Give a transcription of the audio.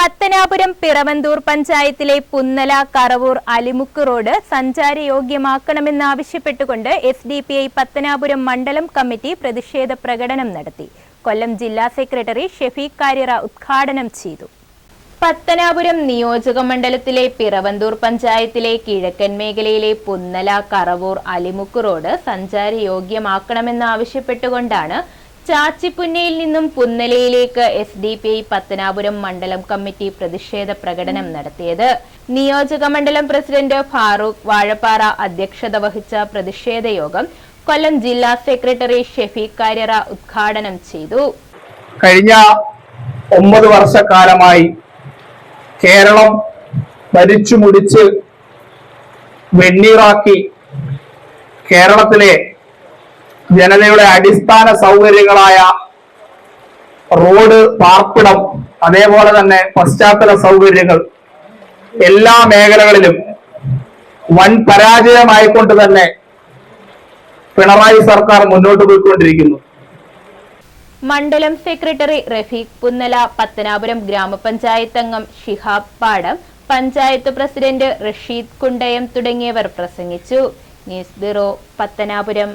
പത്തനാപുരം പിറവന്തൂർ പഞ്ചായത്തിലെ Punnala Karavoor Alimukku road സഞ്ചാരയോഗ്യമാക്കണമെന്നാവശ്യപ്പെട്ടുകൊണ്ട് S D P I Pathanapuram മണ്ഡലം committee പ്രതിഷേധ പ്രകടനം നടത്തി. കൊല്ലം ജില്ലാ സെക്രട്ടറി ഷെഫീഖ് കാര്യറ ഉദ്ഘാടനം ചെയ്തു. പത്തനാപുരം നിയോജക മണ്ഡലത്തിലെ പിറവന്തൂർ പഞ്ചായത്തിലെ കിഴക്കൻ മേഖലയിലെ പുന്നല കറവൂർ അലിമുക്ക് റോഡ് സഞ്ചാരയോഗ്യമാക്കണമെന്നാവശ്യപ്പെട്ടുകൊണ്ടാണ് ചാച്ചിപ്പുന്നയിൽ നിന്നും പുന്നലയിലേക്ക് S D P I Pathanapuram മണ്ഡലം കമ്മിറ്റി പ്രതിഷേധ പ്രകടനം നടത്തിയത്. നിയോജക മണ്ഡലം പ്രസിഡന്റ് ഫാറൂഖ് വാഴപ്പാറ അധ്യക്ഷത വഹിച്ച പ്രതിഷേധ യോഗം കൊല്ലം ജില്ലാ സെക്രട്ടറി ഷെഫീഖ് കാര്യറ ഉദ്ഘാടനം ചെയ്തു. കഴിഞ്ഞ ഒമ്പത് വർഷക്കാലമായി കേരളം ഭരിച്ചു മുടിച്ച് വെണ്ണീറാക്കി കേരളത്തിലെ ജനതയുടെ അടിസ്ഥാന സൗകര്യങ്ങളായ റോഡ് പാർപ്പിടം അതേപോലെ തന്നെ പശ്ചാത്തല സൗകര്യങ്ങൾ എല്ലാ മേഖലകളിലും വൻ പരാജയമായിക്കൊണ്ട് തന്നെ പിണറായി സർക്കാർ മുന്നോട്ട് പോയിക്കൊണ്ടിരിക്കുന്നു. മണ്ഡലം സെക്രട്ടറി റഫീഖ് പുന്നല പത്തനാപുരം ഗ്രാമപഞ്ചായത്ത് അംഗം ഷിഹാബ് പാടം പഞ്ചായത്ത് പ്രസിഡന്റ് റഷീദ് കുണ്ടയം തുടങ്ങിയവർ പ്രസംഗിച്ചു. News bureau Pathanapuram.